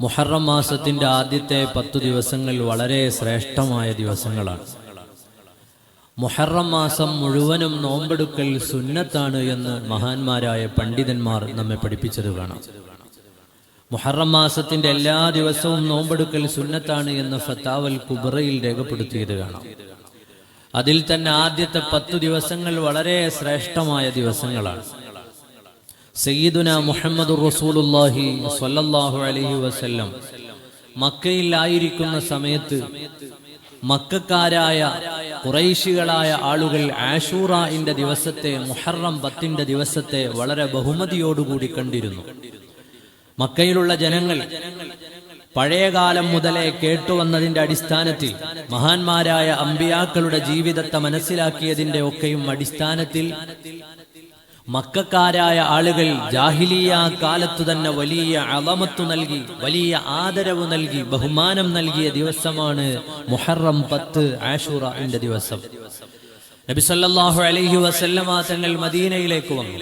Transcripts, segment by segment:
മുഹറം മാസത്തിന്റെ ആദ്യത്തെ പത്തു ദിവസങ്ങൾ വളരെ ശ്രേഷ്ഠമായ ദിവസങ്ങളാണ്. മുഹറം മാസം മുഴുവനും നോമ്പെടുക്കൽ സുന്നത്താണ് എന്ന് മഹാന്മാരായ പണ്ഡിതന്മാർ നമ്മെ പഠിപ്പിച്ചത് കാണാം. മുഹറം മാസത്തിന്റെ എല്ലാ ദിവസവും നോമ്പെടുക്കൽ സുന്നത്താണ് എന്ന് ഫത്താവൽ കുബറയിൽ രേഖപ്പെടുത്തിയത് കാണാം. അതിൽ തന്നെ ആദ്യത്തെ പത്തു ദിവസങ്ങൾ വളരെ ശ്രേഷ്ഠമായ ദിവസങ്ങളാണ്. സയ്യിദുന മുഹമ്മദ് റസൂലുല്ലാഹി സ്വല്ലല്ലാഹു അലൈഹി വസല്ലം. മക്കയിലായിരിക്കുന്ന സമയത്ത് മക്കാരായ കുറൈശികളായ ആളുകൾ ആഷൂറായിന്റെ ദിവസത്തെ മുഹറം പത്തിന്റെ ദിവസത്തെ വളരെ ബഹുമതിയോടുകൂടി കണ്ടിരുന്നു. മക്കയിലുള്ള ജനങ്ങൾ പഴയകാലം മുതലേ കേട്ടുവന്നതിന്റെ അടിസ്ഥാനത്തിൽ മഹാന്മാരായ അമ്പിയാക്കളുടെ ജീവിതത്തെ മനസ്സിലാക്കിയതിന്റെ ഒക്കെയും അടിസ്ഥാനത്തിൽ മക്കാരായ ആളുകൾ ജാഹിലിയ കാലത്തു തന്നെ വലിയ അളമത്തു നൽകി വലിയ ആദരവ് നൽകി ബഹുമാനം നൽകിയ ദിവസമാണ് മുഹറം പത്ത് ആഷുറന്റെ ദിവസം. നബിസല്ലാഹു അലഹി വസല്ലമ തങ്ങൾ മദീനയിലേക്ക് വന്നു.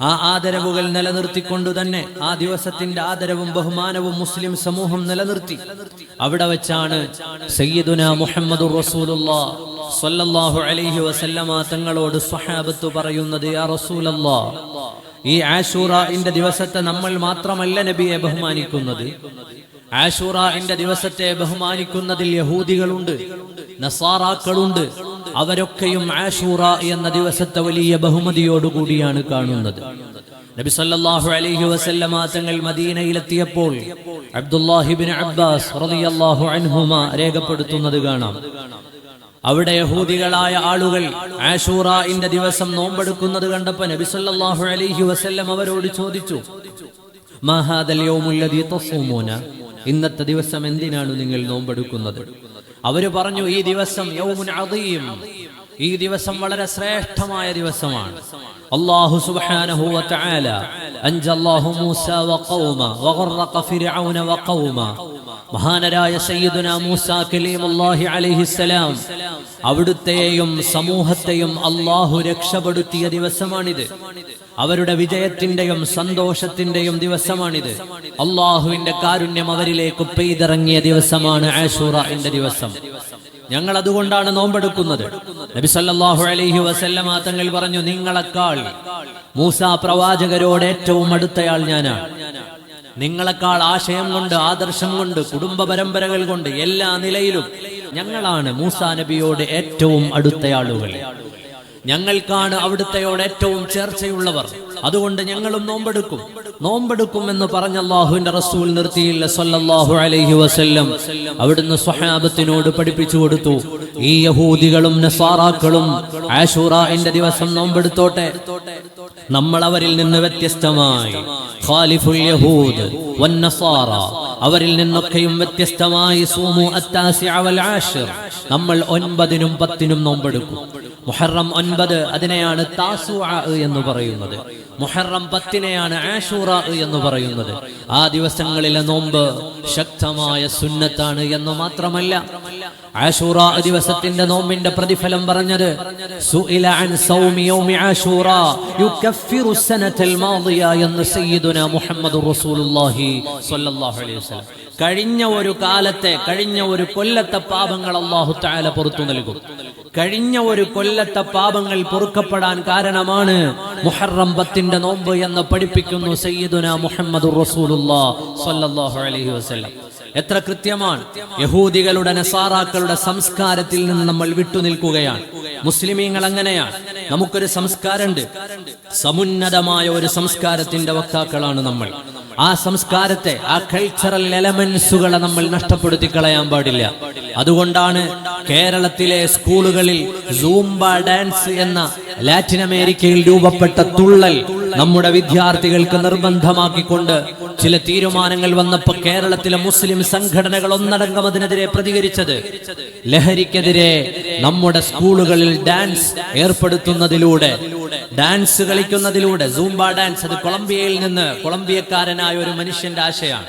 ആ ആദരവുകൾ നിലനിർത്തിക്കൊണ്ടു തന്നെ ആ ദിവസത്തിന്റെ ആദരവും ബഹുമാനവും മുസ്ലിം സമൂഹം നിലനിർത്തി. അവിടെ വെച്ചാണ് സയ്യിദുന മുഹമ്മദ് അലൈഹി വസല്ലമ തങ്ങളോട് സ്വഹാബത്ത് പറയുന്നത് യാ റസൂലല്ലാ ഈ ആഷൂറന്റെ ദിവസത്തെ നമ്മൾ മാത്രമല്ല നബിയെ ബഹുമാനിക്കുന്നത്. ആഷൂറന്റെ ദിവസത്തെ ബഹുമാനിക്കുന്നതിൽ യഹൂദികളുണ്ട് നസാറാക്കളുണ്ട് അവരൊക്കെയും ആഷൂറ എന്ന ദിവസത്തെ വലിയ ബഹുമതിയോടുകൂടിയാണ് കാണുന്നത്. നബി സല്ലല്ലാഹു അലൈഹി വസല്ലമ തങ്ങൾ മദീനയിലെത്തിയപ്പോൾ അബ്ദുല്ലാഹിബിൻ അബ്ബാസ് റളിയല്ലാഹു അൻഹുമ രേഖപ്പെടുത്തുന്നത് കാണാം. അവിടെ യഹൂദികളായ ആളുകൾ ആഷൂറന്റെ ദിവസം നോമ്പെടുക്കുന്നത് കണ്ടപ്പോൾ നബി സല്ലല്ലാഹു അലൈഹി വസല്ലം അവരോട് ചോദിച്ചു മഹാദൽ യൗമുല്ലദീ തസൂമൂന ഇന്നത്തെ ദിവസം എന്തിനാണ് നിങ്ങൾ നോമ്പെടുക്കുന്നത്? അവർ പറഞ്ഞു ഈ ദിവസം യൗമുൻ അദീം. ഈ ദിവസം വളരെ ശ്രേഷ്ഠമായ ദിവസമാണ്. അല്ലാഹു സുബ്ഹാനഹു വ തആല അൻജല്ലാഹു മൂസ വ ഖൗമ വ ഗറഖ ഫിർഔന വ ഖൗമ. മഹാനരായ സയ്യിദുന മൂസ കലീമുല്ലാഹി സലാം അവിടുത്തെയും സമൂഹത്തെയും അള്ളാഹു രക്ഷപ്പെടുത്തിയ ദിവസമാണിത്. അവരുടെ വിജയത്തിന്റെയും സന്തോഷത്തിന്റെയും ദിവസമാണിത്. അള്ളാഹുവിന്റെ കാരുണ്യം അവരിലേക്ക് പെയ്തിറങ്ങിയ ദിവസമാണ് ആഷൂറ എന്റെ ദിവസം. ഞങ്ങൾ അതുകൊണ്ടാണ് നോമ്പെടുക്കുന്നത് നബിസല്ലാഹു അലൈഹി വസല്ലമ തങ്ങൾ പറഞ്ഞു നിങ്ങളെക്കാൾ മൂസ പ്രവാചകരോട് ഏറ്റവും അടുത്തയാൾ ഞാനാണ്. നിങ്ങളെക്കാൾ ആശയം കൊണ്ട് ആദർശം കൊണ്ട് കുടുംബ പരമ്പരകൾ കൊണ്ട് എല്ലാ നിലയിലും ഞങ്ങളാണ് മൂസ നബിയോട് ഏറ്റവും അടുത്തയാളുകൾ. ഞങ്ങൾക്കാണ് അവിടുത്തെയോട് ഏറ്റവും ചേർച്ചയുള്ളവർ. അതുകൊണ്ട് ഞങ്ങളും നോമ്പെടുക്കും. നോമ്പെടുക്കും എന്ന് പറഞ്ഞ അള്ളാഹുവിന്റെ റസൂൽ നിർത്തിയില്ല സല്ലല്ലാഹു അലൈഹി വസല്ലം. അവിടുന്ന് സ്വഹാബത്തിനോട് പഠിപ്പിച്ചു കൊടുത്തു ഈ യഹൂദികളും നസാറാക്കളും ആഷൂറന്റെ ദിവസം നോമ്പെടുത്തോട്ടെ. നമ്മൾ അവരിൽ നിന്ന് വ്യത്യസ്തമായി. ഖാലിഫുൽ യഹൂദ് അവരിൽ നിന്നൊക്കെയും വ്യത്യസ്തമായി സൂമു അത്താസി അവൽ ആഷിർ. നമ്മൾ ഒൻപതിനും പത്തിനും നോമ്പെടുക്കും. മുഹറം ഒൻപത് അതിനെയാണ് താസുഅ എന്ന് പറയുന്നത്. മുഹറം പത്തിനെയാണ് ആഷൂറ എന്ന് പറയുന്നത്. ആ ദിവസങ്ങളിലെ നോമ്പ് ശക്തമായ സുന്നത്താണ് എന്ന് മാത്രമല്ല ആഷൂറ ദിവസത്തിന്റെ നോമ്പിന്റെ പ്രതിഫലം പറഞ്ഞത് എന്ന് സയ്യിദുന മുഹമ്മദ് റസൂലുള്ളാഹി സ്വല്ലല്ലാഹു അലൈഹി വസല്ലം. കഴിഞ്ഞ ഒരു കാലത്തെ കഴിഞ്ഞ ഒരു കൊല്ലത്തെ പാപങ്ങൾ അള്ളാഹു താല പുറത്തു നൽകും. കഴിഞ്ഞ ഒരു കൊല്ലത്തെ പാപങ്ങൾ പൊറുക്കപ്പെടാൻ കാരണമാണ് മുഹറം പത്തിന്റെ നോമ്പ് എന്ന് പഠിപ്പിക്കുന്നു സയ്യിദുന മുഹമ്മദ് അലൈഹി വസല്ലം. എത്ര കൃത്യമാണ്. യഹൂദികളുടെ നസാറാക്കളുടെ സംസ്കാരത്തിൽ നിന്ന് നമ്മൾ വിട്ടുനിൽക്കുകയാണ് മുസ്ലിമീങ്ങൾ അങ്ങനെയാണ്. നമുക്കൊരു സംസ്കാരമുണ്ട്. സമുന്നതമായ ഒരു സംസ്കാരത്തിന്റെ വക്താക്കളാണ് നമ്മൾ. ആ സംസ്കാരത്തെ ആ കൾച്ചറൽ എലമെന്റ്സുകളെ നമ്മൾ നഷ്ടപ്പെടുത്തി കളയാൻ പാടില്ല. അതുകൊണ്ടാണ് കേരളത്തിലെ സ്കൂളുകളിൽ സൂംബ ഡാൻസ് എന്ന ലാറ്റിൻ അമേരിക്കയിൽ രൂപപ്പെട്ട തുള്ളൽ നമ്മുടെ വിദ്യാർത്ഥികൾക്ക് നിർബന്ധമാക്കിക്കൊണ്ട് ചില തീരുമാനങ്ങൾ വന്നപ്പോൾ കേരളത്തിലെ മുസ്ലിം സംഘടനകൾ ഒന്നടങ്കം അതിനെതിരെ പ്രതികരിച്ചത്. ലഹരിക്കെതിരെ നമ്മുടെ സ്കൂളുകളിൽ ഡാൻസ് ഏർപ്പെടുത്തുന്നതിലൂടെ ഡാൻസ് കളിക്കുന്നതിലൂടെ സൂംബ ഡാൻസ് അത് കൊളംബിയയിൽ നിന്ന് കൊളംബിയക്കാരനായ ഒരു മനുഷ്യന്റെ ആശയാണ്.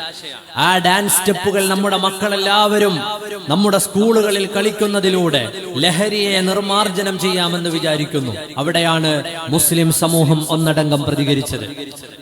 ആ ഡാൻസ് സ്റ്റെപ്പുകൾ നമ്മുടെ മക്കളെല്ലാവരും നമ്മുടെ സ്കൂളുകളിൽ കളിക്കുന്നതിലൂടെ ലഹരിയെ നിർമാർജനം ചെയ്യാമെന്ന് വിചാരിക്കുന്നു. അവിടെയാണ് മുസ്ലിം സമൂഹം ഒന്നടങ്കം പ്രതികരിച്ചത്.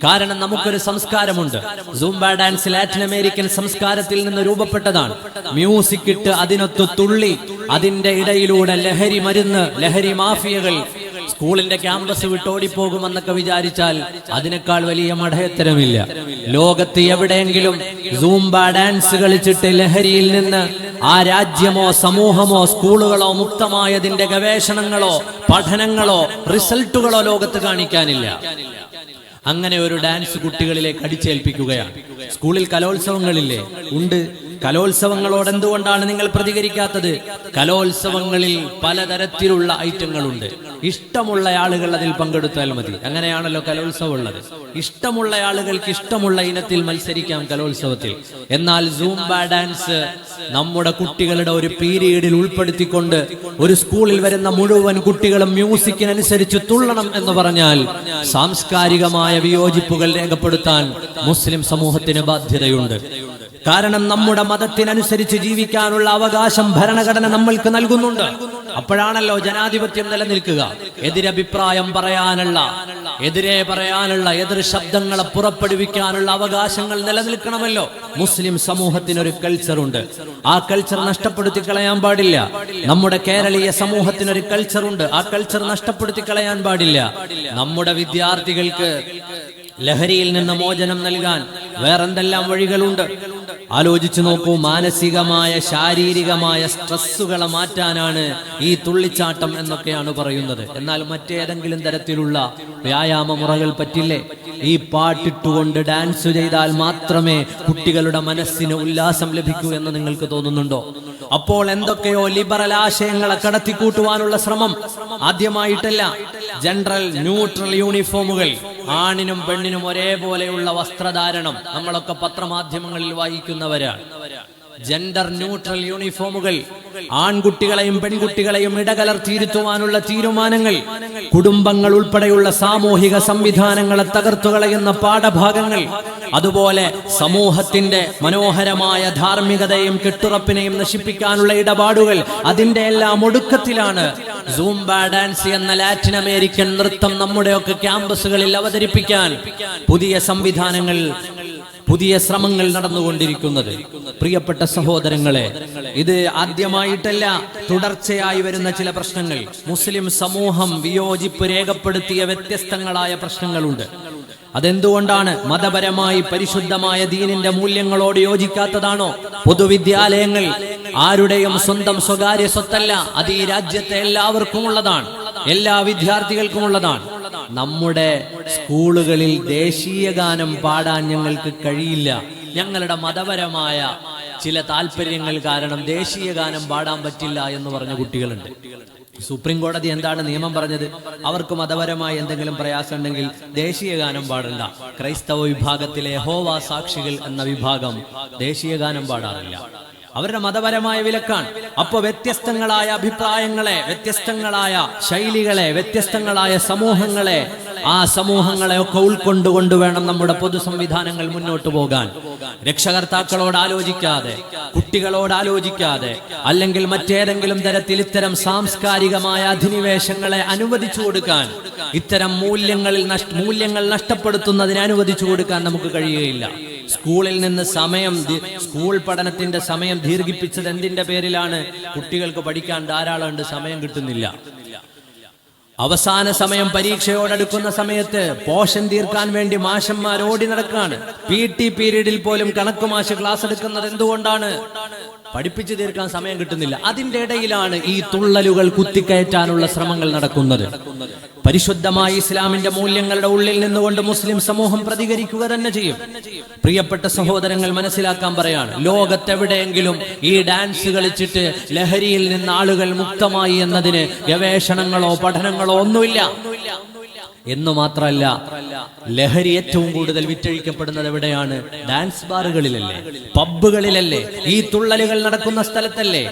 കാരണം നമുക്കൊരു സംസ്കാരമുണ്ട്. സൂംബ ഡാൻസ് ലാറ്റിൻ അമേരിക്കൻ സംസ്കാരത്തിൽ നിന്ന് രൂപപ്പെട്ടതാണ്. മ്യൂസിക് ഇട്ട് അതിനൊത്ത് തുള്ളി അതിന്റെ ഇടയിലൂടെ ലഹരി മരുന്ന് ലഹരി മാഫിയകൾ സ്കൂളിന്റെ ക്യാമ്പസ് വിട്ട് ഓടിപ്പോകുമെന്നൊക്കെ വിചാരിച്ചാൽ അതിനേക്കാൾ വലിയ മഠയത്തരമില്ല ലോകത്ത് എവിടെയെങ്കിലും സൂംബ ഡാൻസ് കളിച്ചിട്ട് ലഹരിയിൽ നിന്ന് ആ രാജ്യമോ സമൂഹമോ സ്കൂളുകളോ മുക്തമായതിന്റെ ഗവേഷണങ്ങളോ പഠനങ്ങളോ റിസൾട്ടുകളോ ലോകത്ത് കാണിക്കാനില്ല. അങ്ങനെ ഒരു ഡാൻസ് കുട്ടികളിലേക്ക് അടിച്ചേൽപ്പിക്കുകയാണ്. സ്കൂളിൽ കലോത്സവങ്ങളില്ലേ? ഉണ്ട്. കലോത്സവങ്ങളോട് എന്തുകൊണ്ടാണ് നിങ്ങൾ പ്രതികരിക്കാത്തത്? കലോത്സവങ്ങളിൽ പലതരത്തിലുള്ള ഐറ്റങ്ങളുണ്ട്. ഇഷ്ടമുള്ള ആളുകൾ അതിൽ പങ്കെടുത്താൽ മതി. അങ്ങനെയാണല്ലോ കലോത്സവം ഉള്ളത്. ഇഷ്ടമുള്ള ആളുകൾക്ക് ഇഷ്ടമുള്ള ഇനത്തിൽ മത്സരിക്കാം കലോത്സവത്തിൽ. എന്നാൽ സൂംബ ഡാൻസ് നമ്മുടെ കുട്ടികളുടെ ഒരു പീരീഡിൽ ഉൾപ്പെടുത്തിക്കൊണ്ട് ഒരു സ്കൂളിൽ വരുന്ന മുഴുവൻ കുട്ടികളും മ്യൂസിക്കിനനുസരിച്ച് തുള്ളണം എന്ന് പറഞ്ഞാൽ സാംസ്കാരികമായ വിയോജിപ്പുകൾ രേഖപ്പെടുത്താൻ മുസ്ലിം സമൂഹത്തിന് ബാധ്യതയുണ്ട്. കാരണം നമ്മുടെ മതത്തിനനുസരിച്ച് ജീവിക്കാനുള്ള അവകാശം ഭരണഘടന നമ്മൾക്ക് നൽകുന്നുണ്ട്. അപ്പോഴാണല്ലോ ജനാധിപത്യം നിലനിൽക്കുക. എതിരഭിപ്രായം പറയാനുള്ള എതിരെ പറയാനുള്ള എതിർ ശബ്ദങ്ങളെ പുറപ്പെടുവിക്കാനുള്ള അവകാശങ്ങൾ നിലനിൽക്കണമല്ലോ. മുസ്ലിം സമൂഹത്തിന് ഒരു കൾച്ചർ ഉണ്ട്. ആ കൾച്ചർ നഷ്ടപ്പെടുത്തി കളയാൻ പാടില്ല. നമ്മുടെ കേരളീയ സമൂഹത്തിന് ഒരു കൾച്ചർ ഉണ്ട്. ആ കൾച്ചർ നഷ്ടപ്പെടുത്തി കളയാൻ പാടില്ല. നമ്മുടെ വിദ്യാർത്ഥികൾക്ക് ലഹരിയിൽ നിന്ന് മോചനം നൽകാൻ വേറെന്തെല്ലാം വഴികളുണ്ട്? ആലോചിച്ചു നോക്കൂ മാനസികമായ ശാരീരികമായ സ്ട്രെസ്സുകളെ മാറ്റാനാണ് ഈ തുള്ളിച്ചാട്ടം എന്നൊക്കെയാണ് പറയുന്നത്. എന്നാൽ മറ്റേതെങ്കിലും തരത്തിലുള്ള വ്യായാമ മുറകൾ പറ്റില്ലേ? ഈ പാട്ടിട്ടുകൊണ്ട് ഡാൻസ് ചെയ്താൽ മാത്രമേ കുട്ടികളുടെ മനസ്സിന് ഉല്ലാസം ലഭിക്കൂ എന്ന് നിങ്ങൾക്ക് തോന്നുന്നുണ്ടോ? അപ്പോൾ എന്തൊക്കെയോ ലിബറൽ ആശയങ്ങളെ കടത്തിക്കൂട്ടുവാനുള്ള ശ്രമം ആദ്യമായിട്ടല്ല. ജനറൽ ന്യൂട്രൽ യൂണിഫോമുകൾ ആണിനും പെണ്ണിനും ഒരേപോലെയുള്ള വസ്ത്രധാരണം നമ്മളൊക്കെ പത്രമാധ്യമങ്ങളിൽ വായിക്കുന്നവരാണ്. ജെൻഡർ ന്യൂട്രൽ യൂണിഫോമുകൾ ആൺകുട്ടികളെയും പെൺകുട്ടികളെയും ഇടകലർത്തിയിരുത്തുവാനുള്ള തീരുമാനങ്ങൾ കുടുംബങ്ങൾ ഉൾപ്പെടെയുള്ള സാമൂഹിക സംവിധാനങ്ങളെ തകർത്തുകളയുന്ന പാഠഭാഗങ്ങൾ അതുപോലെ സമൂഹത്തിന്റെ മനോഹരമായ ധാർമ്മികതയും കെട്ടുറപ്പിനെയും നശിപ്പിക്കാനുള്ള ഇടപാടുകൾ അതിന്റെ എല്ലാം ഒടുക്കത്തിലാണ് സൂംബ ഡാൻസ് എന്ന ലാറ്റിൻ അമേരിക്കൻ നൃത്തം നമ്മുടെയൊക്കെ ക്യാമ്പസുകളിൽ അവതരിപ്പിക്കാൻ പുതിയ സംവിധാനങ്ങൾ പുതിയ ശ്രമങ്ങൾ നടന്നുകൊണ്ടിരിക്കുന്നത്. പ്രിയപ്പെട്ട സഹോദരങ്ങളെ ഇത് ആദ്യമായിട്ടല്ല തുടർച്ചയായി വരുന്ന ചില പ്രശ്നങ്ങൾ. മുസ്ലിം സമൂഹം വിയോജിപ്പ് രേഖപ്പെടുത്തിയ വ്യത്യസ്തങ്ങളായ പ്രശ്നങ്ങളുണ്ട്. അതെന്തുകൊണ്ടാണ് മതപരമായി പരിശുദ്ധമായ ദീനിന്റെ മൂല്യങ്ങളോട് യോജിക്കാത്തതാണോ? പൊതുവിദ്യാലയങ്ങൾ ആരുടെയും സ്വന്തം സ്വകാര്യ സ്വത്തല്ല അത് ഈ രാജ്യത്തെ എല്ലാവർക്കും ഉള്ളതാണ് എല്ലാ വിദ്യാർത്ഥികൾക്കും ഉള്ളതാണ്. നമ്മുടെ സ്കൂളുകളിൽ ദേശീയ ഗാനം പാടാൻ ഞങ്ങൾക്ക് കഴിയില്ല. ഞങ്ങളുടെ മതപരമായ ചില താല്പര്യങ്ങൾ കാരണം ദേശീയ ഗാനം പാടാൻ പറ്റില്ല എന്ന് പറഞ്ഞ കുട്ടികളുണ്ട്. സുപ്രീം കോടതി എന്താണ് നിയമം പറഞ്ഞത്? അവർക്ക് മതപരമായ എന്തെങ്കിലും പ്രയാസം ഉണ്ടെങ്കിൽ ദേശീയ ഗാനം പാടണ്ട. ക്രൈസ്തവ വിഭാഗത്തിലെ ഹോവ സാക്ഷികൾ എന്ന വിഭാഗം ദേശീയ ഗാനം പാടാറില്ല. അവരുടെ മതപരമായ വിലക്കാണ്. അപ്പോൾ വ്യത്യസ്തങ്ങളായ അഭിപ്രായങ്ങളെ വ്യത്യസ്തങ്ങളായ ശൈലികളെ വ്യത്യസ്തങ്ങളായ സമൂഹങ്ങളെ ആ സമൂഹങ്ങളെ ഒക്കെ ഉൾക്കൊണ്ടുകൊണ്ട് വേണം നമ്മുടെ പൊതു സംവിധാനങ്ങൾ മുന്നോട്ട് പോകാൻ. രക്ഷകർത്താക്കളോട് ആലോചിക്കാതെ കുട്ടികളോട് ആലോചിക്കാതെ അല്ലെങ്കിൽ മറ്റേതെങ്കിലും തരത്തിൽ ഇത്തരം സാംസ്കാരികമായ അധിനിവേശങ്ങളെ അനുവദിച്ചു കൊടുക്കാൻ ഇത്തരം മൂല്യങ്ങളിൽ മൂല്യങ്ങൾ നഷ്ടപ്പെടുത്തുന്നതിന് അനുവദിച്ചു കൊടുക്കാൻ നമുക്ക് കഴിയുകയില്ല. സ്കൂളിൽ നിന്ന് സമയം സ്കൂൾ പഠനത്തിന്റെ സമയം ദീർഘിപ്പിച്ചത് എന്തിന്റെ പേരിലാണ്? കുട്ടികൾക്ക് പഠിക്കാൻ ധാരാളം സമയം കിട്ടുന്നില്ല. അവസാന സമയം പരീക്ഷയോടടുക്കുന്ന സമയത്ത് പോഷൻ തീർക്കാൻ വേണ്ടി മാഷന്മാർ ഓടി നടക്കാണ്. പി ടി പീരീഡിൽ പോലും കണക്ക് മാഷ് ക്ലാസ് എടുക്കുന്നത് എന്തുകൊണ്ടാണ്? പഠിപ്പിച്ചു തീർക്കാൻ സമയം കിട്ടുന്നില്ല. അതിന്റെ ഇടയിലാണ് ഈ തുള്ളലുകൾ കുത്തിക്കയറ്റാനുള്ള ശ്രമങ്ങൾ നടക്കുന്നത്. പരിശുദ്ധമായ ഇസ്ലാമിന്റെ മൂല്യങ്ങളുടെ ഉള്ളിൽ നിന്നുകൊണ്ട് മുസ്ലിം സമൂഹം പ്രതികരിക്കുക തന്നെ ചെയ്യും. പ്രിയപ്പെട്ട സഹോദരങ്ങൾ മനസ്സിലാക്കാൻ പറയാണ് ലോകത്തെവിടെയെങ്കിലും ഈ ഡാൻസ് കളിച്ചിട്ട് ലഹരിയിൽ നിന്ന് ആളുകൾ മുക്തമായി എന്നതിന് ഗവേഷണങ്ങളോ പഠനങ്ങളോ ഒന്നുമില്ല. എന്ന് മാത്രമല്ല ലഹരി ഏറ്റവും കൂടുതൽ വിറ്റഴിക്കപ്പെടുന്നത് എവിടെയാണ്? ഡാൻസ് ബാറുകളിലല്ലേ പബ്ബുകളിലല്ലേ ഈ തുള്ളലുകൾ നടക്കുന്ന സ്ഥലത്തല്ലേ?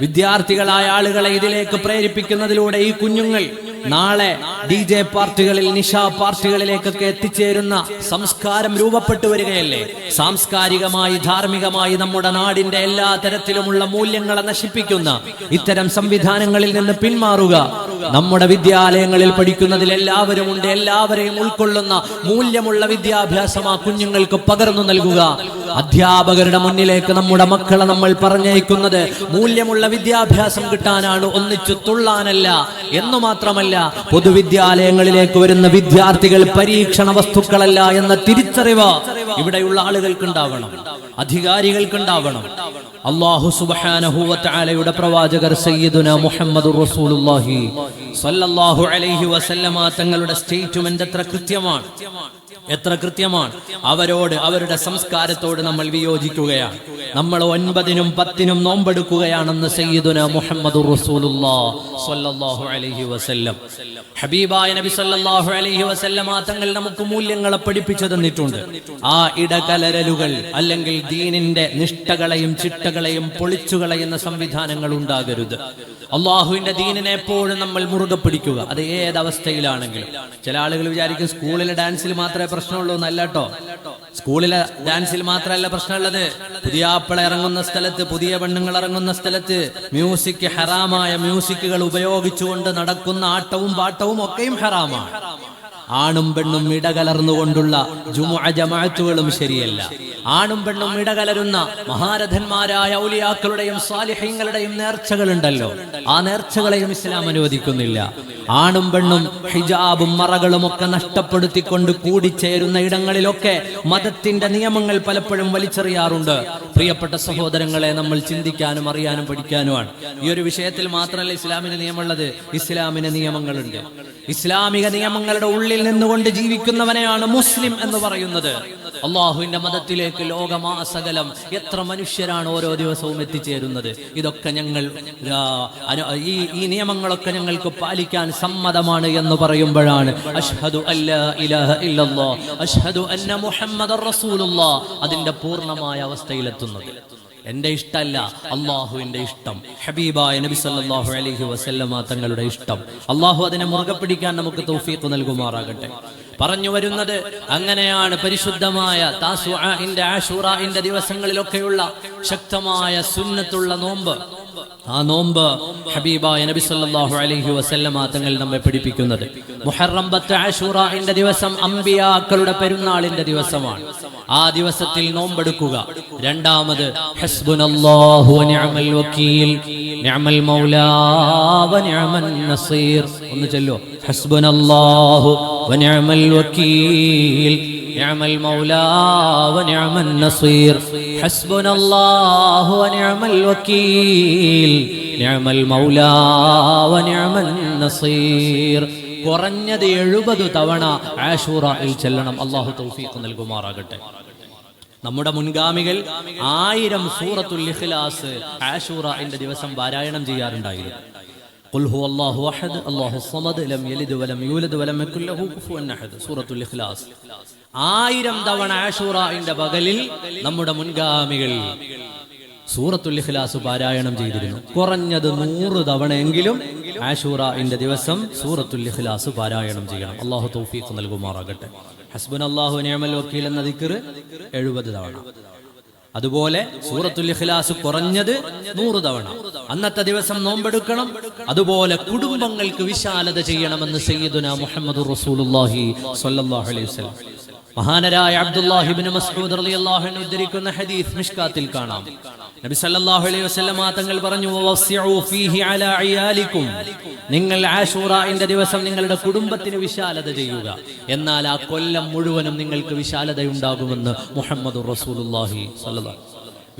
വിദ്യാർത്ഥികളായ ആളുകളെ ഇതിലേക്ക് പ്രേരിപ്പിക്കുന്നതിലൂടെ ഈ കുഞ്ഞുങ്ങൾ നാളെ ഡി ജെ പാർട്ടികളിൽ നിശാ പാർട്ടികളിലേക്കൊക്കെ എത്തിച്ചേരുന്ന സംസ്കാരം രൂപപ്പെട്ടു വരികയല്ലേ? സാംസ്കാരികമായി ധാർമ്മികമായി നമ്മുടെ നാടിന്റെ എല്ലാ തരത്തിലുമുള്ള മൂല്യങ്ങളെ നശിപ്പിക്കുന്ന ഇത്തരം സംവിധാനങ്ങളിൽ നിന്ന് പിന്മാറുക. നമ്മുടെ വിദ്യാലയങ്ങളിൽ പഠിക്കുന്നതിൽ എല്ലാവരും ഉണ്ട് എല്ലാവരെയും ഉൾക്കൊള്ളുന്ന മൂല്യമുള്ള വിദ്യാഭ്യാസം ആ കുഞ്ഞുങ്ങൾക്ക് പകർന്നു നൽകുക. അധ്യാപകരുടെ മുന്നിലേക്ക് നമ്മുടെ മക്കളെ നമ്മൾ പറഞ്ഞയക്കുന്നത് മൂല്യമുള്ള വിദ്യാഭ്യാസം കിട്ടാനാണ് ഒന്നിച്ചു തുള്ളാനല്ല എന്ന് മാത്രമല്ല പൊതുവിദ്യാലയങ്ങളിലേക്ക് വരുന്ന വിദ്യാർത്ഥികൾ പരീക്ഷണ വസ്തുക്കളല്ല എന്ന തിരിച്ചറിവ് ഇവിടെയുള്ള ആളുകൾക്കുണ്ടാവണം അധികാരികൾക്കുണ്ടാവണം. അള്ളാഹു സുബാനഹുവലയുടെ പ്രവാചകർ സയ്യിദുന മുഹമ്മദ് റസൂലുള്ളാഹി സല്ലല്ലാഹു അലൈഹി വസല്ലമ തങ്ങളുടെ സ്റ്റേറ്റ്മെന്റ് എത്ര കൃത്യമാണ്. എത്ര കൃത്യമാണ്. അവരോട് അവരുടെ സംസ്കാരത്തോട് നമ്മൾ വിയോജിക്കുകയാണ്. നമ്മൾ ഒൻപതിനും പത്തിനും നോമ്പെടുക്കുകയാണെന്ന് സയ്യിദുന മുഹമ്മദ് അലൈഹി വസല്ലം. ഹബീബായ നബി സല്ലല്ലാഹു അലൈഹി വസല്ലമ തങ്ങൾ നമുക്ക് മൂല്യങ്ങളെ പഠിപ്പിച്ചു തന്നിട്ടുണ്ട്. ആ ഇടകലരലുകൾ അല്ലെങ്കിൽ ദീനിന്റെ നിഷ്ഠകളെയും ചിട്ടകളെയും പൊളിച്ചു കളയുന്ന സംവിധാനങ്ങൾ ഉണ്ടാകരുത്. അള്ളാഹുവിന്റെ ദീനിനെ എപ്പോഴും നമ്മൾ മുറുകെ പിടിക്കുക. അത് ഏതവസ്ഥയിലാണെങ്കിലും ചില ആളുകൾ വിചാരിക്കും സ്കൂളിലെ ഡാൻസിൽ മാത്രമേ പ്രശ്നമുള്ളൂ എന്നല്ല കേട്ടോ. സ്കൂളിലെ ഡാൻസിൽ മാത്രമല്ല പ്രശ്നമുള്ളത്. പുതിയ ആപ്പിള ഇറങ്ങുന്ന സ്ഥലത്ത് പുതിയ പെണ്ണുങ്ങൾ ഇറങ്ങുന്ന സ്ഥലത്ത് മ്യൂസിക് ഹറാമായ മ്യൂസിക്കുകൾ ഉപയോഗിച്ചുകൊണ്ട് നടക്കുന്ന ആട്ടവും പാട്ടവും ഒക്കെയും ഹറാമാണ്. ആണും പെണ്ണും ഇടകലർന്നുകൊണ്ടുള്ള ജുമുഅ ജമാഅത്തുകളും ശരിയല്ല. ആണും പെണ്ണും ഇടകലരുന്ന മഹാരഥന്മാരായ ഔലിയാക്കളുടെയും സാലിഹ്യങ്ങളുടെയും നേർച്ചകളുണ്ടല്ലോ. ആ നേർച്ചകളെയും ഇസ്ലാം അനുവദിക്കുന്നില്ല. ആണും പെണ്ണും ഹിജാബും മറകളും ഒക്കെ നഷ്ടപ്പെടുത്തിക്കൊണ്ട് കൂടിച്ചേരുന്ന ഇടങ്ങളിലൊക്കെ മതത്തിന്റെ നിയമങ്ങൾ പലപ്പോഴും വലിച്ചെറിയാറുണ്ട്. പ്രിയപ്പെട്ട സഹോദരങ്ങളെ നമ്മൾ ചിന്തിക്കാനും അറിയാനും പഠിക്കാനുമാണ്. ഈ ഒരു വിഷയത്തിൽ മാത്രമല്ല ഇസ്ലാമിന് നിയമമുള്ളത്. ഇസ്ലാമിന് നിയമങ്ങളുണ്ട്. ഇസ്ലാമിക നിയമങ്ങളുടെ ഉള്ളിൽ നിന്നുകൊണ്ട് ജീവിക്കുന്നവനെയാണ് മുസ്ലിം എന്ന് പറയുന്നത്. അള്ളാഹുവിന്റെ മതത്തിലേക്ക് ലോകമാസകലം എത്ര മനുഷ്യരാണ് ഓരോ ദിവസവും എത്തിച്ചേരുന്നത്. ഇതൊക്കെ ഞങ്ങൾ ഈ ഈ നിയമങ്ങളൊക്കെ ഞങ്ങൾക്ക് പാലിക്കാൻ സമ്മതമാണ് എന്ന് പറയുമ്പോഴാണ് അഷ്ഹദു അല്ലാ ഇലാഹ ഇല്ലല്ലാഹ് അഷ്ഹദു അന്ന മുഹമ്മദ് റസൂലുള്ള അതിന്റെ പൂർണമായ അവസ്ഥയിലെത്തുന്നത്. എന്റെ ഇഷ്ടമല്ല അള്ളാഹുവിന്റെ ഇഷ്ടം. ഹബീബായ നബി സല്ലാഹു അലഹി വസല്ലമ തങ്ങളുടെ ഇഷ്ടം. അള്ളാഹു അതിനെ മുറുകെ പിടിക്കാൻ നമുക്ക് തൗഫീഖ് നൽകുമാറാകട്ടെ. പറഞ്ഞു വരുന്നത് അങ്ങനെയാണ് പരിശുദ്ധമായ താസുഇന്റെ ആഷൂറഇന്റെ ദിവസങ്ങളിലൊക്കെയുള്ള ശക്തമായ സുന്നത്തുള്ള നോമ്പ്. ആ നോമ്പ് ഹബീബായ നബി സല്ലല്ലാഹു അലൈഹി വസല്ലമ തങ്ങൾ നമ്മെ പഠിപ്പിക്കുന്നത് മുഹറം പത്ത് ദിവസം അമ്പിയാക്കളുടെ പെരുന്നാളിന്റെ ദിവസമാണ്. ആ ദിവസത്തിൽ നോമ്പെടുക്കുക. രണ്ടാമത് ഹസ്ബുനല്ലാഹു വനിഅമൽ വക്കീൽ. നിഅമൽ മൗലാ വനിഅമൻ നസീർ. ഒന്ന് ചൊല്ലോ. ഹസ്ബുനല്ലാഹു വക്കീൽ. نعم المولى ونعم النصير حسبنا الله ونعم الوكيل نعم المولى ونعم النصير കുറഞ്ഞത് എഴുപത് തവണ ആഷൂറയിൽ ചെല്ലണം അള്ളാഹു തൗഫീഖ് നൽകുമാറാകട്ടെ നമ്മുടെ മുൻഗാമികൾ ആയിരം സൂറത്തുൽ ഇഖ്ലാസ് ആഷൂറന്റെ ദിവസം പാരായണം ചെയ്യാറുണ്ടായിരുന്നു قل هو الله احد الله الصمد لم يلد ولم يولد ولم يكن له كفوا احد സൂറത്തുൽ ഇഖ്ലാസ് ആയിരം തവണ ആഷൂറന്റെ പകലിൽ നമ്മുടെ മുൻഗാമികൾ സൂറത്തുൽ ഇഖ്ലാസ് പാരായണം ചെയ്തിരുന്നു കുറഞ്ഞത് നൂറ് തവണയെങ്കിലും ആഷൂറന്റെ ദിവസം സൂറത്തുൽ ഇഖ്ലാസ് പാരായണം ചെയ്യണം അള്ളാഹു തൗഫീഖ് നൽകുമാറാകട്ടെ ഹസ്ബൻ അള്ളാഹു നിയമൽ വക്കീൽ എന്ന ദിക്കർ എഴുപത് തവണ അതുപോലെ സൂറത്തുൽ ഇഖ്ലാസ് കുറഞ്ഞത് നൂറ് തവണ. അന്നത്തെ ദിവസം നോമ്പെടുക്കണം. അതുപോലെ കുടുംബങ്ങൾക്ക് വിശാലത ചെയ്യണമെന്ന് സയ്യിദുന മുഹമ്മദ് റസൂലുള്ളാഹി സ്വല്ലല്ലാഹു അലൈഹി വസല്ലം. മഹാനരായ അബ്ദുല്ലാഹിബ്നു മസ്ഊദ് റളിയല്ലാഹു അൻഹു ഉദ്ധരിക്കുന്ന ഹദീസ് മിഷ്കാത്തിൽ കാണാം. നബി സല്ലല്ലാഹു അലൈഹി വസല്ലമ തങ്ങൾ പറഞ്ഞു ഫീഹി അലാ നിങ്ങൾ ആഷൂറയുടെ ദിവസം നിങ്ങളുടെ കുടുംബത്തിന് വിശാലത ചെയ്യുക. എന്നാൽ ആ കൊല്ലം മുഴുവനും നിങ്ങൾക്ക് വിശാലത ഉണ്ടാകുമെന്ന് മുഹമ്മദ് റസൂലുള്ളാഹി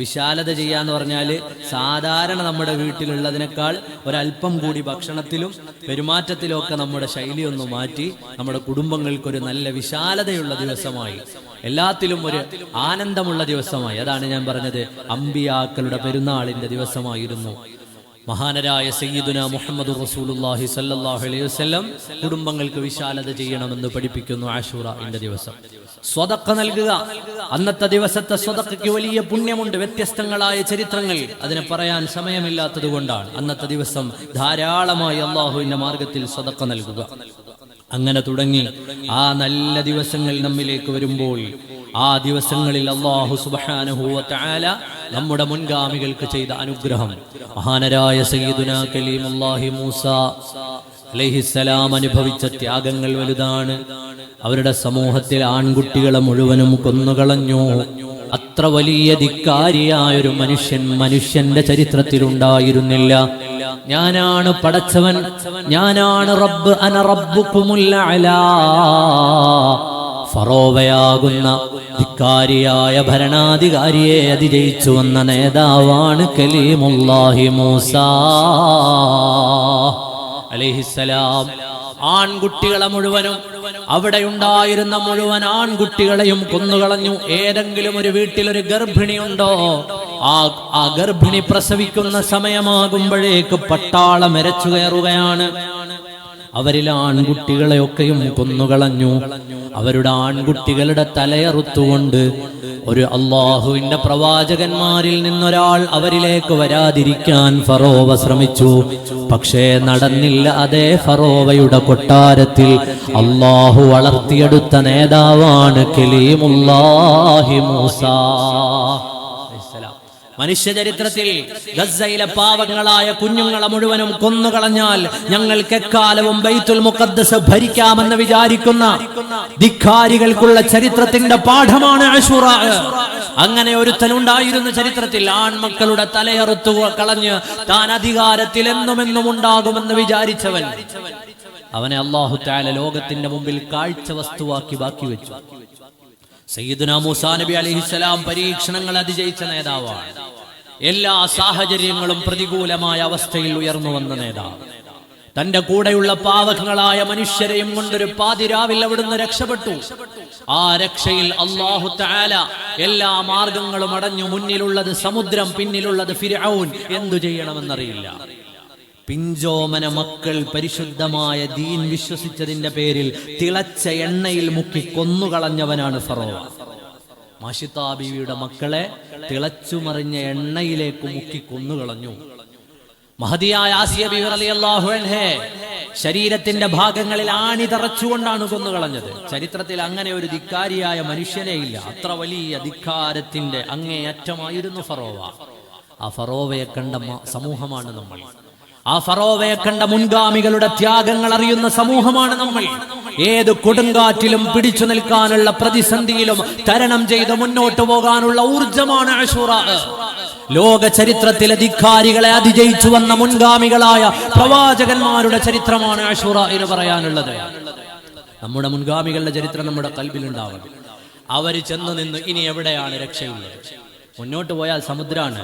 വിശാലത ചെയ്യാന്ന് പറഞ്ഞാൽ സാധാരണ നമ്മുടെ വീട്ടിലുള്ളതിനേക്കാൾ ഒരല്പം കൂടി ഭക്ഷണത്തിലും പെരുമാറ്റത്തിലും ഒക്കെ നമ്മുടെ ശൈലി ഒന്ന് മാറ്റി നമ്മുടെ കുടുംബങ്ങൾക്കൊരു നല്ല വിശാലതയുള്ള ദിവസമായി. എല്ലാത്തിലും ഒരു ആനന്ദമുള്ള ദിവസമായി. അതാണ് ഞാൻ പറഞ്ഞത്. അമ്പിയാക്കളുടെ പെരുന്നാളിന്റെ ദിവസമായിരുന്നു. മഹാനരായ സയ്യിദുന മുഹമ്മദ് റസൂലുല്ലാഹി സല്ലാഹു അലൈഹി വസല്ലം കുടുംബങ്ങൾക്ക് വിശാലത ചെയ്യണമെന്ന് പഠിപ്പിക്കുന്നു ആഷൂറ ദിവസം. സ്വതക്ക നൽകുക. അന്നത്തെ ദിവസത്തെ സ്വതക്കയ്ക്ക് വലിയ പുണ്യമുണ്ട്. വ്യത്യസ്തങ്ങളായ ചരിത്രങ്ങൾ അതിനെ പറയാൻ സമയമില്ലാത്തത് കൊണ്ടാണ് അന്നത്തെ ദിവസം ധാരാളമായി അള്ളാഹുവിന്റെ മാർഗത്തിൽ സ്വതക്ക നൽകുക. അങ്ങനെ തുടങ്ങി. ആ നല്ല ദിവസങ്ങൾ നമ്മിലേക്ക് വരുമ്പോൾ ആ ദിവസങ്ങളിൽ അള്ളാഹു സുബാനഹുല നമ്മുടെ മുൻഗാമികൾക്ക് ചെയ്ത അനുഗ്രഹം. മഹാനരായ സയ്യിദുന കലീമുല്ലാഹി മൂസ അലൈഹിസ്സലാം അനുഭവിച്ച ത്യാഗങ്ങൾ വലുതാണ്. അവരുടെ സമൂഹത്തിൽ ആൺകുട്ടികളെ മുഴുവനും കൊന്നുകളഞ്ഞു. അത്ര വലിയ ധിക്കാരിയായൊരു മനുഷ്യൻ മനുഷ്യന്റെ ചരിത്രത്തിലുണ്ടായിരുന്നില്ല. ഞാനാണ് പടച്ചവൻ ഞാനാണ് റബ്ബ് അന റബ്ബുക്കുമുല്ല ഫറോവയാകുന്ന ധിക്കാരിയായ ഭരണാധികാരിയെ അതിജയിച്ചു വന്ന നേതാവാണ് കലീമുല്ലാഹി മൂസ. അലൈഹിസ്സലാം. ആൺകുട്ടികളെ മുഴുവനും അവിടെ ഉണ്ടായിരുന്ന മുഴുവൻ ആൺകുട്ടികളെയും കൊന്നുകളഞ്ഞു. ഏതെങ്കിലും ഒരു വീട്ടിൽ ഒരു ഗർഭിണി ഉണ്ടോ ആ ആ ഗർഭിണി പ്രസവിക്കുന്ന സമയമാകുമ്പോഴേക്ക് പട്ടാളം എരച്ചു കയറുകയാണ്. അവരിൽ ആൺകുട്ടികളെയൊക്കെയും കൊന്നുകളഞ്ഞു. അവരുടെ ആൺകുട്ടികളുടെ തലയറുത്തുകൊണ്ട് ഒരു അള്ളാഹുവിന്റെ പ്രവാചകന്മാരിൽ നിന്നൊരാൾ അവരിലേക്ക് വരാതിരിക്കാൻ ഫറോവ ശ്രമിച്ചു. പക്ഷേ നടന്നില്ല അതേ ഫറോവയുടെ കൊട്ടാരത്തിൽ അള്ളാഹു വളർത്തിയെടുത്ത നേതാവാണ് കലീമുല്ലാഹി മൂസ. മനുഷ്യ ചരിത്രത്തിൽ ഗസയിലെ പാവങ്ങളായ കുഞ്ഞുങ്ങളെ മുഴുവനും കൊന്നുകളഞ്ഞാൽ ഞങ്ങൾക്ക് എക്കാലവും ബൈത്തുൽ മുഖദ്ദസ് ഭരിക്കാമെന്ന് വിചാരിക്കുന്ന ധിക്കാരികൾക്കുള്ള ചരിത്രത്തിന്റെ പാഠമാണ് അശുറ. അങ്ങനെ ഒരുത്തനുണ്ടായിരുന്നു ചരിത്രത്തിൽ ആൺമക്കളുടെ തലയറുത്തു കളഞ്ഞ് താൻ അധികാരത്തിൽ എന്നും എന്നും ഉണ്ടാകുമെന്ന് വിചാരിച്ചവൻ. അവനെ അള്ളാഹു താല ലോകത്തിന്റെ മുമ്പിൽ കാഴ്ച വസ്തുവാക്കി ബാക്കി വെച്ചു. സയ്യിദുന മൂസാ നബി അലൈഹിസ്സലാം പരീക്ഷണങ്ങൾ അതിജയിച്ച നേതാവാണ്. എല്ലാ സാഹചര്യങ്ങളും പ്രതികൂലമായ അവസ്ഥയിൽ ഉയർന്നു വന്ന നേതാവ്. തന്റെ കൂടെയുള്ള പാവങ്ങളായ മനുഷ്യരെയും കൊണ്ടൊരു പാതിരാവിൽ അവിടുന്ന് രക്ഷപ്പെട്ടു. ആ രക്ഷയിൽ അള്ളാഹു താല എല്ലാ മാർഗങ്ങളും അടഞ്ഞു മുന്നിലുള്ളത് സമുദ്രം പിന്നിലുള്ളത് ഫിരൌൻ എന്തു ചെയ്യണമെന്നറിയില്ല. പിഞ്ചോമന മക്കൾ പരിശുദ്ധമായ ദീൻ വിശ്വസിച്ചതിന്റെ പേരിൽ തിളച്ച എണ്ണയിൽ മുക്കി കൊന്നുകളഞ്ഞവനാണ് ഫറോവ. മാഷിത്താ ബീവിയുടെ മക്കളെ തിളച്ചുമറിഞ്ഞ എണ്ണയിലേക്ക് മുക്കി കൊന്നുകളഞ്ഞു. മഹതിയായ ആസിയ ശരീരത്തിന്റെ ഭാഗങ്ങളിൽ ആണി തറച്ചുകൊണ്ടാണ് കൊന്നുകളഞ്ഞത്. ചരിത്രത്തിൽ അങ്ങനെ ഒരു ധിക്കാരിയായ മനുഷ്യനെ ഇല്ല. അത്ര വലിയ ധിക്കാരത്തിന്റെ അങ്ങേയറ്റമായിരുന്നു ഫറോവ. ആ ഫറോവയെ കണ്ട സമൂഹമാണ് നമ്മൾ. ആ ഫറോവയെ കണ്ട മുൻഗാമികളുടെ ത്യാഗങ്ങൾ അറിയുന്ന സമൂഹമാണ് നമ്മൾ. ഏത് കൊടുങ്കാറ്റിലും പിടിച്ചു നിൽക്കാനുള്ള പ്രതിസന്ധിയിലും തരണം ചെയ്ത് മുന്നോട്ട് പോകാനുള്ള ഊർജമാണ് ലോക ചരിത്രത്തിലെ ധിക്കാരികളെ അതിജയിച്ചു വന്ന മുൻഗാമികളായ പ്രവാചകന്മാരുടെ ചരിത്രമാണ് അഷൂറ എന്ന് പറയാനുള്ളത്. നമ്മുടെ മുൻഗാമികളുടെ ചരിത്രം നമ്മുടെ കൽബിലുണ്ടാവണം. അവർ ചെന്നു നിന്ന് ഇനി എവിടെയാണ് രക്ഷയുള്ളത്? മുന്നോട്ട് പോയാൽ സമുദ്രാണ്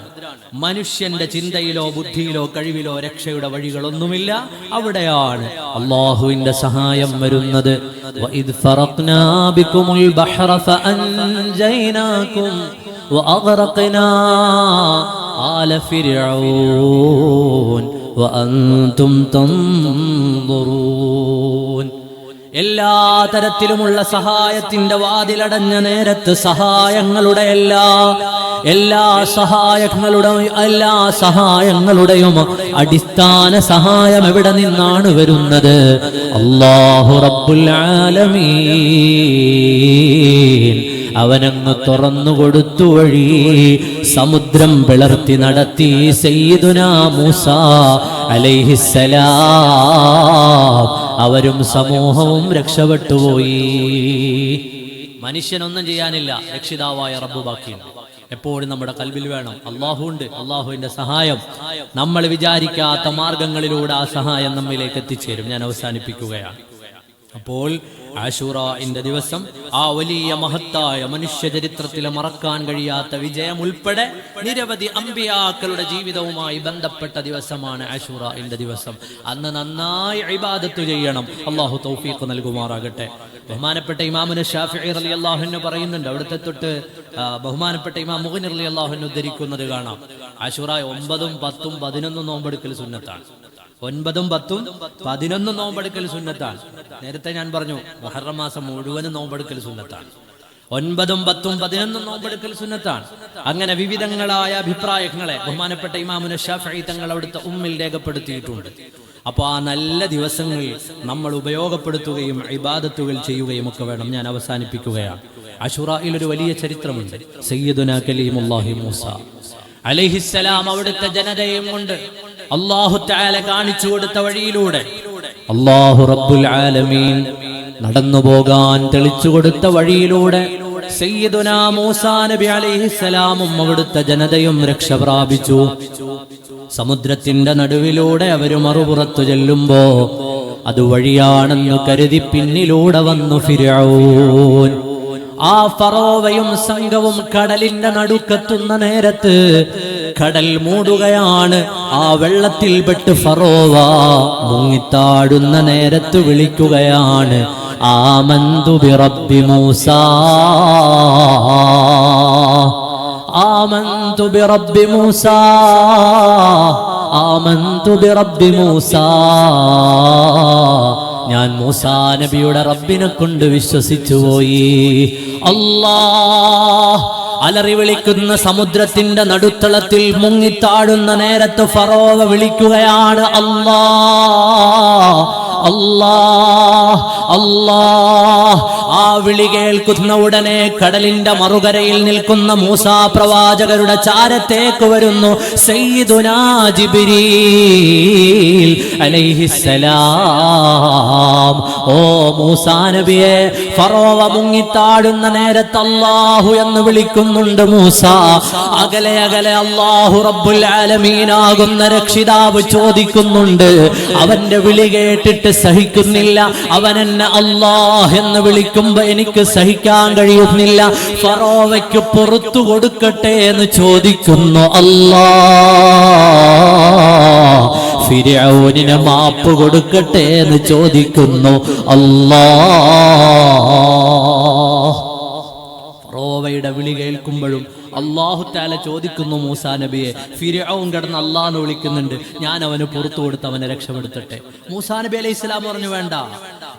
മനുഷ്യന്റെ ചിന്തയിലോ ബുദ്ധിയിലോ കഴിവിലോ രക്ഷയുടെ വഴികളൊന്നുമില്ല അവിടെയാണ് അള്ളാഹുവിന്റെ സഹായം വരുന്നത് وَإِذْ فَرَقْنَا بِكُمُ الْبَحْرَ فَأَنْجَيْنَاكُمْ وَأَغْرَقْنَا آلَ فِرْعَوْنَ وَأَنْتُمْ تَنظُرُونَ എല്ലാ തരത്തിലുമുള്ള സഹായത്തിന്റെ വാതിലടഞ്ഞ നേരത്ത് സഹായങ്ങളുടെ എല്ലാ എല്ലാ സഹായങ്ങളുടെ എല്ലാ സഹായങ്ങളുടെയും അടിസ്ഥാന സഹായം എവിടെ നിന്നാണ് വരുന്നത്? അള്ളാഹു റബ്ബുൽ ആലമീൻ. അവനങ്ങ് തുറന്നു കൊടുത്തു വഴി സമുദ്രം പിളർത്തി നടത്തി സയ്യിദുന മൂസ അലൈഹിസ്സലാം. അവരും സമൂഹവും രക്ഷപ്പെട്ടുപോയി. മനുഷ്യനൊന്നും ചെയ്യാനില്ല. രക്ഷിതാവായ റബ്ബ് ബാക്കിയുണ്ട്. എപ്പോഴും നമ്മുടെ കൽവിൽ വേണം. അള്ളാഹു ഉണ്ട് അള്ളാഹുവിന്റെ സഹായം. നമ്മൾ വിചാരിക്കാത്ത മാർഗങ്ങളിലൂടെ ആ സഹായം നമ്മിലേക്ക് എത്തിച്ചേരും. ഞാൻ അവസാനിപ്പിക്കുകയാണ്. അപ്പോൾ ആഷൂറന്റെ ദിവസം ആ വലിയ മഹത്തായ മനുഷ്യ ചരിത്രത്തിലെ മറക്കാൻ കഴിയാത്ത വിജയം ഉൾപ്പെടെ നിരവധി അമ്പിയാക്കളുടെ ജീവിതവുമായി ബന്ധപ്പെട്ട ദിവസമാണ് ആഷൂറന്റെ ദിവസം. അന്ന് നന്നായി ഇബാദത്ത് ചെയ്യണം. അള്ളാഹു തൗഫീഖ് നൽകുമാറാകട്ടെ. ബഹുമാനപ്പെട്ട ഇമാമുന ഷാഫി അലി അള്ളാഹുന് പറയുന്നുണ്ട്. അവിടുത്തെ തൊട്ട് ബഹുമാനപ്പെട്ട ഇമാം മുഹൻ അലി അള്ളാഹുന് ഉദ്ധരിക്കുന്നത് കാണാം. ആശൂറ ഒമ്പതും പത്തും പതിനൊന്നും നോമ്പെടുക്കൽ സുന്നത്താണ്. ഒൻപതും പത്തും പതിനൊന്നും നോമ്പെടുക്കൽ സുന്നത്താണ്. നേരത്തെ ഞാൻ പറഞ്ഞു മുഹറം മാസം മുഴുവനും നോമ്പെടുക്കൽ സുന്നത്താണ്. ഒൻപതും പത്തും പതിനൊന്നും നോമ്പെടുക്കൽ സുന്നത്താണ്. അങ്ങനെ വിവിധങ്ങളായ അഭിപ്രായങ്ങളെ ബഹുമാനപ്പെട്ട ഇമാമുന ഷാഫി തങ്ങൾ അവിടുത്തെ ഉമ്മിൽ രേഖപ്പെടുത്തിയിട്ടുണ്ട്. അപ്പോൾ ആ നല്ല ദിവസങ്ങളിൽ നമ്മൾ ഉപയോഗപ്പെടുത്തുകയും ഇബാദത്തുകൾ ചെയ്യുകയും ഒക്കെ വേണം. ഞാൻ അവസാനിപ്പിക്കുകയാണ്. അഷുറയിൽ ഒരു വലിയ ചരിത്രമുണ്ട്. സയ്യിദുന കലീമുല്ലാഹി മൂസ. അലഹിസ്സലാം അവിടുത്തെ ജനതയും കൊണ്ട് അള്ളാഹു താല കാണിച്ചു കൊടുത്ത വഴിയിലൂടെ. അള്ളാഹു റബ്ബുൽ ആലമീൻ നടന്നു പോകാൻ തെളിച്ചു കൊടുത്ത വഴിയിലൂടെ സയ്യിദുനാ മൂസാ നബി അലൈഹിസ്സലാമും അവിടുത്തെ ജനതയും രക്ഷ പ്രാപിച്ചു. സമുദ്രത്തിന്റെ നടുവിലൂടെ അവർ മറുപുറത്തു ചെല്ലുമ്പോ അത് വഴിയാണെന്ന് കരുതി പിന്നിലൂടെ വന്നു ഫിരൗൻ ആ ഫറോവയും സംഘവും കടലിന്റെ നടുക്കെത്തുന്ന നേരത്ത് കടൽ മൂടുകയാണ്. ആ വെള്ളത്തിൽ പെട്ട് ഫറോവ മുങ്ങിത്താടുന്ന നേരത്ത് വിളിക്കുകയാണ്. ആമന്തു ബിറബ്ബി മൂസ. ആമന്തു ബിറബ്ബി മൂസ. ആമന്തു ബിറബ്ബി മൂസ. ഞാൻ മൂസാ നബിയുടെ റബ്ബിനെ കൊണ്ട് വിശ്വസിച്ചു പോയി. അല്ലാ അലറി വിളിക്കുന്ന സമുദ്രത്തിന്റെ നടുത്തളത്തിൽ മുങ്ങിത്താടുന്ന നേരത്ത് ഫറോവ വിളിക്കുകയാണ് അല്ലാ അല്ലാ അല്ലാ ആ വിളി കേൾക്കുന്ന ഉടനെ കടലിന്റെ മറുകരയിൽ നിൽക്കുന്ന മൂസാ പ്രവാചകരുടെ ചാരത്തേക്ക് വരുന്നു. അലൈഹിസ്സലാം. ഓ മൂസാ നബിയെ ഫറോവ മുങ്ങിത്താടുന്ന നേരത്ത് അല്ലാഹു എന്ന് വിളിക്കുന്നുണ്ട് മൂസ. അകലെ അകലെ അല്ലാഹു റബ്ബുൽ ആലമീനാകുന്ന രക്ഷിതാവ് ചോദിക്കുന്നുണ്ട്. അവന്റെ വിളി കേട്ടിട്ട് സഹിക്കുന്നില്ല. അവൻ എന്നെ അല്ലാഹ് എന്ന് വിളിക്കുമ്പോ എനിക്ക് സഹിക്കാൻ കഴിയുന്നില്ല. ഫറോവയ്ക്ക് പുറത്തു കൊടുക്കട്ടെ എന്ന് ചോദിക്കുന്നു. അല്ലാ ഫിരൗനിന് മാപ്പ് കൊടുക്കട്ടെ എന്ന് ചോദിക്കുന്നു. അല്ലാ. ഫറോവയുടെ വിളി കേൾക്കുമ്പോഴും അള്ളാഹു താല ചോദിക്കുന്നു മൂസാ നബിയെ ഫിരവും കിടന്ന് അള്ളാന്ന് വിളിക്കുന്നുണ്ട്. ഞാൻ അവന് പുറത്തു കൊടുത്ത് അവനെ രക്ഷപ്പെടുത്തട്ടെ. മൂസാ നബി അലൈഹി ഇസ്ലാം പറഞ്ഞു വേണ്ട.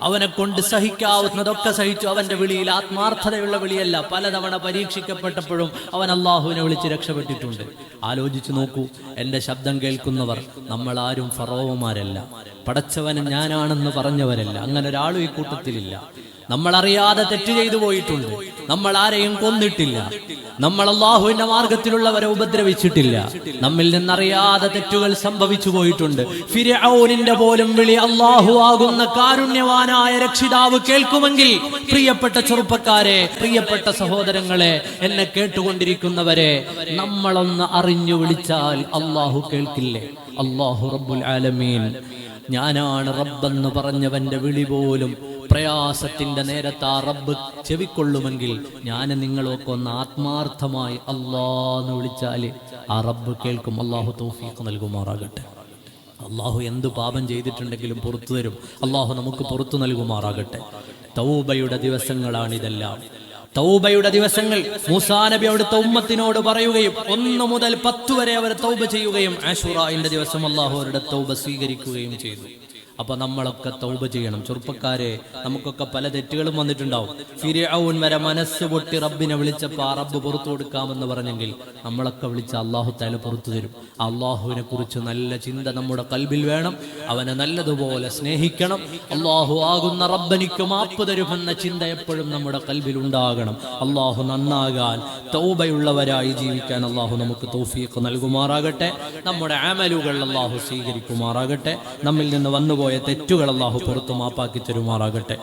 അവനെ കൊണ്ട് സഹിക്കാവുന്നതൊക്കെ സഹിച്ചു. അവന്റെ വിളിയിൽ ആത്മാർത്ഥതയുള്ള വിളിയല്ല. പലതവണ പരീക്ഷിക്കപ്പെട്ടപ്പോഴും അവൻ അള്ളാഹുവിനെ വിളിച്ച് രക്ഷപ്പെട്ടിട്ടുണ്ട്. ആലോചിച്ചു നോക്കൂ. എന്റെ ശബ്ദം കേൾക്കുന്നവർ നമ്മൾ ആരും ഫറോവമാരല്ല പടച്ചവൻ ഞാനാണെന്ന് പറഞ്ഞവരല്ല. അങ്ങനെ ഒരാളും ഈ കൂട്ടത്തിലില്ല. നമ്മൾ അറിയാതെ തെറ്റ് ചെയ്തു പോയിട്ടുണ്ട്. നമ്മൾ ആരെയും കൊന്നിട്ടില്ല. നമ്മൾ അള്ളാഹുവിന്റെ മാർഗത്തിലുള്ളവരെ ഉപദ്രവിച്ചിട്ടില്ല. നമ്മിൽ നിന്നറിയാതെ തെറ്റുകൾ സംഭവിച്ചു പോയിട്ടുണ്ട്. ഫിരഔനിന്റെ പോലും വിളി അള്ളാഹു ആകുന്ന കാരുണ്യവാനായ രക്ഷിതാവ് കേൾക്കുമെങ്കിൽ പ്രിയപ്പെട്ട ചെറുപ്പക്കാരെ പ്രിയപ്പെട്ട സഹോദരങ്ങളെ എന്നെ കേട്ടുകൊണ്ടിരിക്കുന്നവരെ നമ്മളൊന്ന് അറിഞ്ഞു വിളിച്ചാൽ അള്ളാഹു കേൾക്കില്ലേ? അള്ളാഹു റബ്ബുൽ ആലമീൻ. ഞാനാണ് റബ്ബെന്ന് പറഞ്ഞവന്റെ വിളി പോലും പ്രയാസത്തിന്റെ നേരത്ത് ആ റബ്ബ് ചെവിക്കൊള്ളുമെങ്കിൽ ഞാൻ നിങ്ങളൊക്കെ ഒന്ന് ആത്മാർത്ഥമായി അള്ളാന്ന് വിളിച്ചാൽ ആ റബ്ബ് കേൾക്കും. അള്ളാഹു തൗഫീഖ് നൽകുമാറാകട്ടെ. അള്ളാഹു എന്ത് പാപം ചെയ്തിട്ടുണ്ടെങ്കിലും പുറത്തു തരും. അള്ളാഹു നമുക്ക് പുറത്തു നൽകുമാറാകട്ടെ. തൗബയുടെ ദിവസങ്ങളാണിതെല്ലാം. തൗബയുടെ ദിവസങ്ങൾ മൂസാ നബി അവിടുത്തെ ഉമ്മത്തിനോട് പറയുകയും ഒന്ന് മുതൽ പത്ത് വരെ അവർ തൗബ ചെയ്യുകയും ആഷുറായിന്റെ ദിവസം അള്ളാഹു അവരുടെ തൗബ സ്വീകരിക്കുകയും ചെയ്തു. അപ്പൊ നമ്മളൊക്കെ തൗബ ചെയ്യണം. ചെറുപ്പക്കാരെ നമുക്കൊക്കെ പല തെറ്റുകളും വന്നിട്ടുണ്ടാവും. ഫിരിയാവൂൻ വരെ മനസ്സ് പൊട്ടി റബ്ബിനെ വിളിച്ചപ്പോ ആ റബ്ബ് പുറത്തു കൊടുക്കാമെന്ന് പറഞ്ഞെങ്കിൽ നമ്മളൊക്കെ വിളിച്ച അള്ളാഹു തല പുറത്തു തരും. അള്ളാഹുവിനെ കുറിച്ച് നല്ല ചിന്ത നമ്മുടെ കൽബിൽ വേണം. അവനെ നല്ലതുപോലെ സ്നേഹിക്കണം. അള്ളാഹു ആകുന്ന റബ്ബനിക്ക് മാപ്പ് തരുമെന്ന ചിന്ത എപ്പോഴും നമ്മുടെ കൽബിൽ ഉണ്ടാകണം. അള്ളാഹു നന്നാകാൻ തൗബയുള്ളവരായി ജീവിക്കാൻ അള്ളാഹു നമുക്ക് തൗഫീഖ് നൽകുമാറാകട്ടെ. നമ്മുടെ ആമലുകൾ അള്ളാഹു സ്വീകരിക്കുമാറാകട്ടെ. നമ്മിൽ നിന്ന് വന്നുപോയ തെറ്റുകൾ അള്ളാഹു പുറത്തു മാപ്പാക്കി തരുമാറാകട്ടെ.